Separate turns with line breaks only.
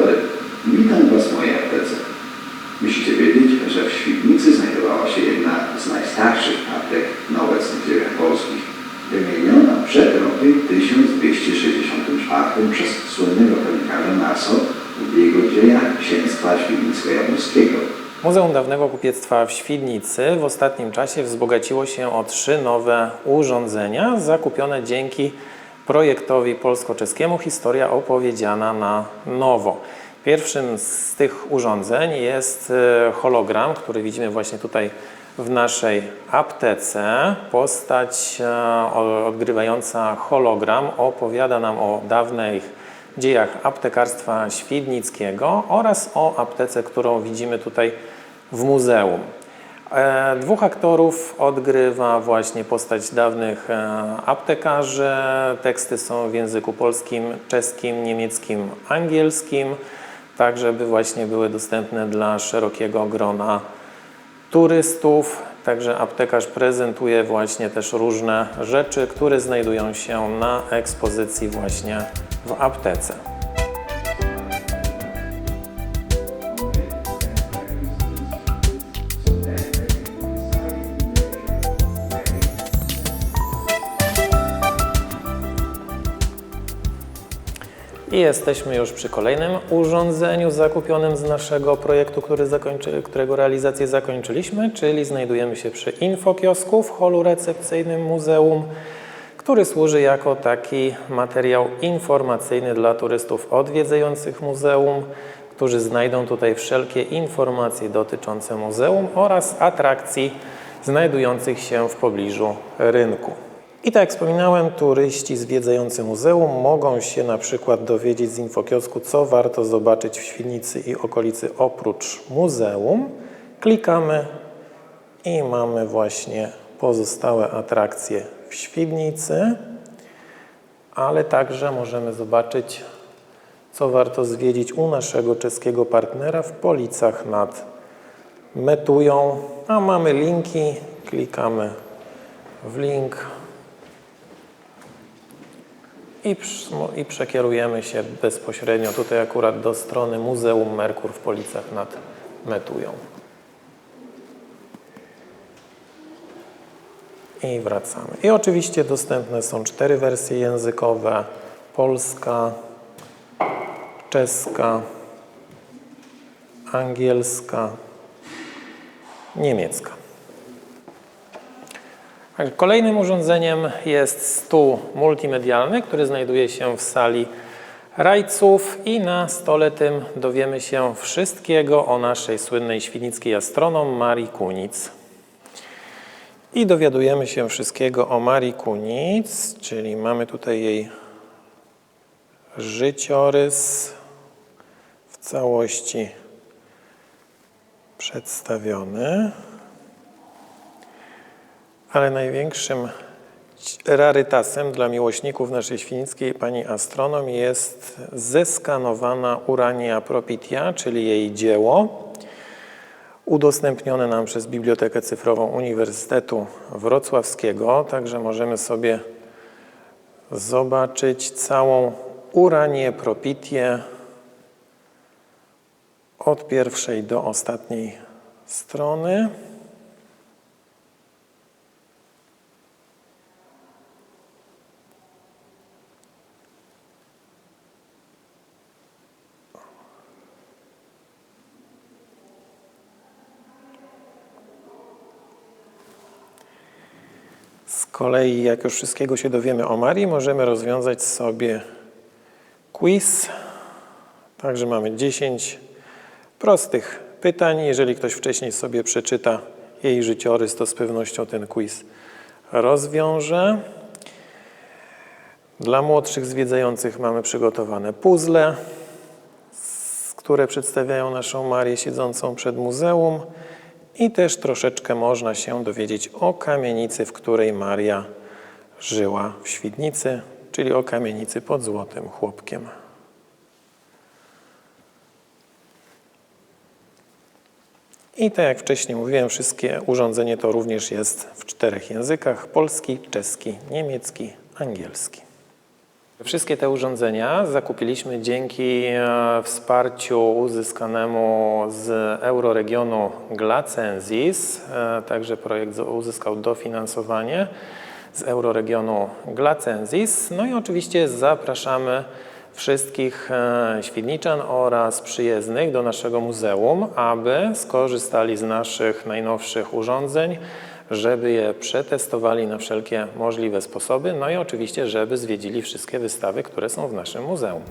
dobry. Witam Was w mojej aptece. Musicie wiedzieć, że w Świdnicy znajdowała się jedna z najstarszych aptek na obecnych ziemiach polskich. Wymieniona przed rokiem 1264 przez słynnego kronikarza Naso w jego dziejach księstwa świdnicko-jaworskiego.
Muzeum Dawnego Kupiectwa w Świdnicy w ostatnim czasie wzbogaciło się o trzy nowe urządzenia zakupione dzięki projektowi polsko-czeskiemu Historia opowiedziana na nowo. Pierwszym z tych urządzeń jest e, hologram, który widzimy właśnie tutaj w naszej aptece. Postać e, odgrywająca hologram opowiada nam o dawnych dziejach aptekarstwa świdnickiego oraz o aptece, którą widzimy tutaj w muzeum. E, Dwóch aktorów odgrywa właśnie postać dawnych e, aptekarzy. Teksty są w języku polskim, czeskim, niemieckim, angielskim, tak żeby właśnie były dostępne dla szerokiego grona turystów. Także aptekarz prezentuje właśnie też różne rzeczy, które znajdują się na ekspozycji właśnie w aptece. I jesteśmy już przy kolejnym urządzeniu zakupionym z naszego projektu, który zakończy, którego realizację zakończyliśmy, czyli znajdujemy się przy infokiosku w holu recepcyjnym muzeum, który służy jako taki materiał informacyjny dla turystów odwiedzających muzeum, którzy znajdą tutaj wszelkie informacje dotyczące muzeum oraz atrakcji znajdujących się w pobliżu rynku. I tak jak wspominałem, turyści zwiedzający muzeum mogą się na przykład dowiedzieć z infokiosku, co warto zobaczyć w Świdnicy i okolicy oprócz muzeum. Klikamy i mamy właśnie pozostałe atrakcje w Świdnicy, ale także możemy zobaczyć, co warto zwiedzić u naszego czeskiego partnera w Policach nad Metują. A mamy linki, klikamy w link i, i przekierujemy się bezpośrednio tutaj akurat do strony Muzeum Merkur w Policach nad Metują. I wracamy. I oczywiście dostępne są cztery wersje językowe: polska, czeska, angielska, niemiecka. Także Kolejnym urządzeniem jest stół multimedialny, który znajduje się w sali rajców i na stole tym dowiemy się wszystkiego o naszej słynnej świdnickiej astronom Marii Kunic. I dowiadujemy się wszystkiego o Marii Kunic, czyli mamy tutaj jej życiorys w całości przedstawiony. Ale największym rarytasem dla miłośników naszej świnickiej pani astronom jest zeskanowana Urania Propitia, czyli jej dzieło, udostępnione nam przez Bibliotekę Cyfrową Uniwersytetu Wrocławskiego. Także możemy sobie zobaczyć całą Uranię Propitię od pierwszej do ostatniej strony. Z kolei, jak już wszystkiego się dowiemy o Marii, możemy rozwiązać sobie quiz. Także mamy 10 prostych pytań. Jeżeli ktoś wcześniej sobie przeczyta jej życiorys, to z pewnością ten quiz rozwiąże. Dla młodszych zwiedzających mamy przygotowane puzzle, które przedstawiają naszą Marię siedzącą przed muzeum. I też troszeczkę można się dowiedzieć o kamienicy, w której Maria żyła w Świdnicy, czyli o kamienicy pod Złotym Chłopkiem. I tak jak wcześniej mówiłem, wszystkie urządzenie to również jest w czterech językach: polski, czeski, niemiecki, angielski. Wszystkie te urządzenia zakupiliśmy dzięki e, wsparciu uzyskanemu z euroregionu Glacenzis. E, Także projekt uzyskał dofinansowanie z euroregionu Glacenzis. No i oczywiście zapraszamy wszystkich e, świdniczan oraz przyjezdnych do naszego muzeum, aby skorzystali z naszych najnowszych urządzeń, żeby je przetestowali na wszelkie możliwe sposoby, no i oczywiście, żeby zwiedzili wszystkie wystawy, które są w naszym muzeum.